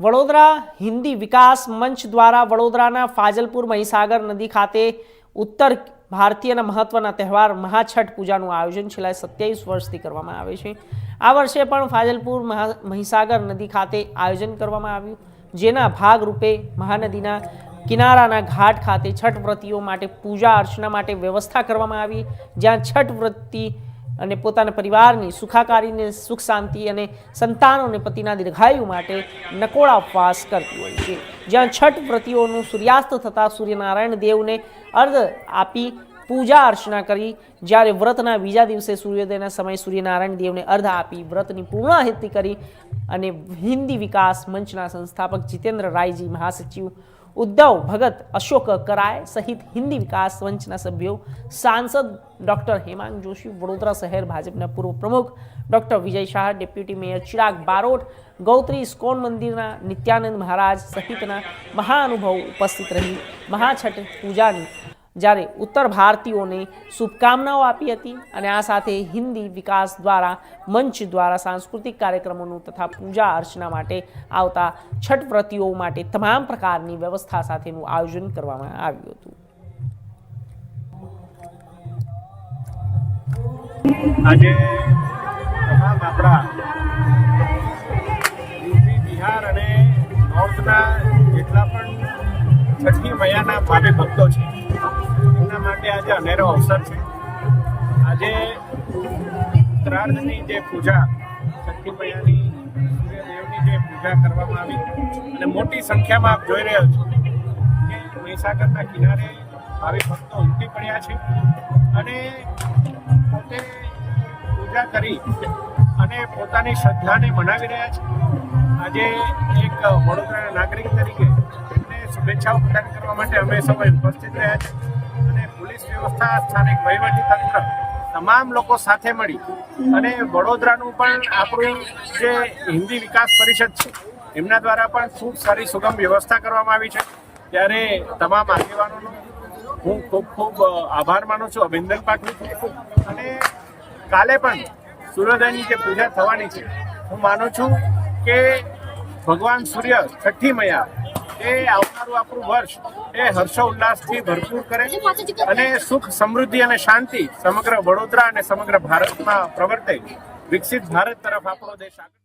વડોદરા હિન્દી વિકાસ મંચ દ્વારા વડોદરાના ફાજલપુર મહીસાગર નદી ખાતે ઉત્તર ભારતીયના મહત્વના તહેવાર મહાછઠ પૂજાનું આયોજન છેલ્લા સત્યાવીસ વર્ષથી કરવામાં આવે છે. આ વર્ષે પણ ફાજલપુર મહા- મહીસાગર નદી ખાતે આયોજન કરવામાં આવ્યું. જેના ભાગરૂપે મહાનદીના કિનારાના ઘાટ ખાતે છઠ વ્રતીઓ માટે પૂજા અર્ચના માટે વ્યવસ્થા કરવામાં આવી. જ્યાં છઠ વ્રતી અને પોતાના પરિવારની સુખાકારીને, સુખ શાંતિ અને સંતાનો અને પતિના દીર્ઘાયુ માટે નકોળા ઉપવાસ કરતી હોય છે. જ્યાં છઠ વ્રતીઓનું સૂર્યાસ્ત થતાં સૂર્યનારાયણ દેવને અર્ધ આપી પૂજા અર્ચના કરી, જ્યારે વ્રતના બીજા દિવસે સૂર્યોદયના સમયે સૂર્યનારાયણ દેવને અર્ધ આપી વ્રતની પૂર્ણાહુતિ કરી અને હિન્દી વિકાસ મંચના સંસ્થાપક જીતેન્દ્ર રાયજી મહાસચિવ ઉદ્ધવ ભગત અશોક કરાય સહિત હિન્દી વિકાસ મંચના સભ્યો, સાંસદ ડોક્ટર હેમાંગ જોશી, વડોદરા શહેર ભાજપના પૂર્વ પ્રમુખ doctor Vijay Shah, deputy mayor Chirag Barot, Gotri ISKCON મંદિરના નિત્યાનંદ મહારાજ સહિતના મહાનુભાવો ઉપસ્થિત રહી, મહાછઠ પૂજાની જ્યારે ઉત્તર ભારતીયોને શુભકામનાઓ આપી હતી અને આ સાથે હિન્દી વિકાસ દ્વારા, મંચ દ્વારા, સાંસ્કૃતિક કાર્યક્રમોનું તથા પૂજા અર્ચના માટે આવતા છઠ વ્રતીઓ માટે તમામ પ્રકારની વ્યવસ્થા સાથેનું આયોજન કરવામાં આવ્યું હતું. આજે યુપી, બિહાર અને નોર્થના જેટલા પણ છઠ્ઠી મૈયાના ભાવે ભક્તો છે. આજે અનેરો અવસર છે. આજે ઉત્તરાર્ધની જે પૂજા છઠ્ઠી મૈયાની સૂર્યદેવની જે પૂજા કરવામાં આવી અને મોટી સંખ્યામાં આપ જોઈ રહ્યા છો કે મહીસાગરના કિનારે આવી ભક્તો ઉમટી પડ્યા છે અને પોતે પૂજા કરી અને પોતાની શ્રદ્ધાને મનાવી રહ્યા છે. આજે એક વડોદરાના નાગરિક તરીકે શુભેચ્છાઓ પ્રદાન કરવા માટે અમે સૌ ઉપસ્થિત રહ્યા છે. અને પોલીસ વ્યવસ્થા, સ્થાનિક વહીવટી તંત્ર તમામ લોકો સાથે મળી અને વડોદરાનું પણ આપણું જે હિન્દી વિકાસ પરિષદ છે, એમના દ્વારા પણ ખૂબ સારી સુગમ વ્યવસ્થા કરવામાં આવી છે. ત્યારે તમામ આગેવાનોનો હું ખૂબ ખૂબ આભાર માનું છું, અભિનંદન પાઠવું છું અને કાલે પણ સૂર્યોદયની જે પૂજા થવાની છે, હું માનું છું કે ભગવાન સૂર્ય છઠ્ઠી મૈયા એ આવનારું આપણું વર્ષ એ હર્ષોલ્લાસથી ભરપૂર કરે અને સુખ, સમૃદ્ધિ અને શાંતિ સમગ્ર વડોદરા અને સમગ્ર ભારતમાં પ્રવર્તે. વિકસિત ભારત તરફ આપણો દેશ આગળ